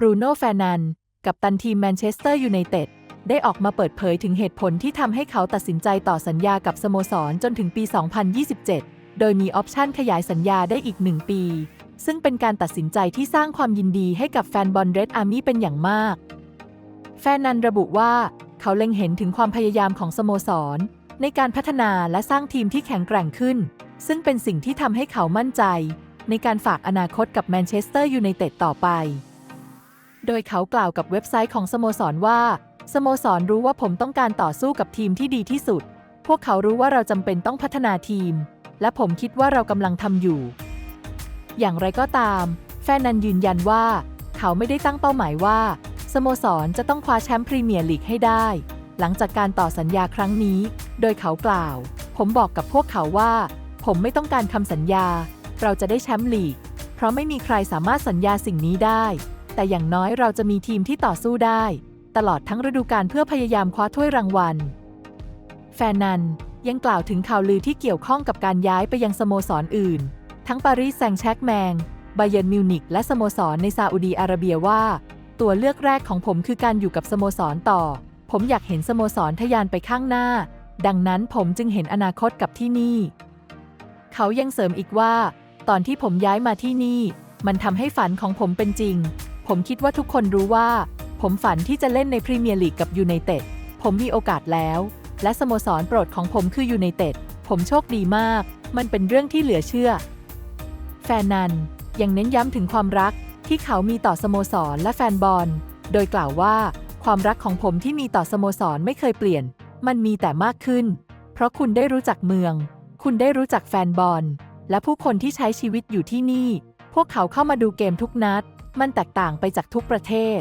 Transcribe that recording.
บรูโน่แฟนัน กับตันทีมแมนเชสเตอร์ยูไนเต็ด ได้ออกมาเปิดเผยถึงเหตุผลที่ทำให้เขาตัดสินใจต่อสัญญากับสโมสรจนถึงปี 2027 โดยมีออปชันขยายสัญญาได้อีกหนึ่งปี ซึ่งเป็นการตัดสินใจที่สร้างความยินดีให้กับแฟนบอลเรดอาร์มี่เป็นอย่างมาก แฟนนันระบุว่า เขาเล็งเห็นถึงความพยายามของสโมสร ในการพัฒนาและสร้างทีมที่แข็งแกร่งขึ้น ซึ่งเป็นสิ่งที่ทำให้เขามั่นใจ ในการฝากอนาคตกับแมนเชสเตอร์ยูไนเต็ดต่อไป โดยเขากล่าวกับเว็บไซต์ของสโมสรว่า สโมสรรู้ว่าผมต้องการต่อสู้กับทีมที่ดีที่สุด พวกเขารู้ว่าเราจำเป็นต้องพัฒนาทีม และผมคิดว่าเรากำลังทำอยู่ อย่างไรก็ตาม แฟนนันยืนยันว่า เขาไม่ได้ตั้งเป้าหมายว่า สโมสรจะต้องคว้าแชมป์พรีเมียร์ลีกให้ได้ หลังจากการต่อสัญญาครั้งนี้ โดยเขากล่าว ผมบอกกับพวกเขาว่า ผมไม่ต้องการคำสัญญา เราจะได้แชมป์ลีก เพราะไม่มีใครสามารถสัญญาสิ่งนี้ได้ แต่อย่างน้อยเราจะมีทีมที่ต่อสู้ได้ ตลอดทั้งฤดูกาลเพื่อพยายามคว้าถ้วยรางวัล แฟนนันยังกล่าวถึงข่าวลือที่เกี่ยวข้องกับการย้ายไปยังสโมสรออื่น ทั้งปารีสแซงต์แชร์กแมงบาเยนมิวนิกและสโมสรในซาอุดีอาระเบียว่า ตัวเลือกแรกของผมคือการอยู่กับสโมสรต่อ ผมอยากเห็นสโมสรทะยานไปข้างหน้า ดังนั้นผมจึงเห็นอนาคตกับที่นี่ เขายังเสริมอีกว่า ตอนที่ผมย้ายมาที่นี่ มันทำให้ฝันของผมเป็นจริง ผมคิดว่าทุกคนรู้ว่า ผมฝันที่จะเล่นในพรีเมียร์ลีกกับยูไนเต็ด ผมมีโอกาสแล้ว และสโมสรโปรดของผมคือยูไนเต็ด ผมโชคดีมาก มันเป็นเรื่องที่เหลือเชื่อ แฟนนันยังเน้นย้ำถึงความรักที่เขามีต่อสโมสรและแฟนบอล โดยกล่าวว่า ความรักของผมที่มีต่อสโมสรไม่เคยเปลี่ยน มันมีแต่มากขึ้น เพราะคุณได้รู้จักเมือง คุณได้รู้จักแฟนบอล และผู้คนที่ใช้ชีวิตอยู่ที่นี่ พวกเขาเข้ามาดูเกมทุกนัด มันแตกต่างไปจากทุกประเทศ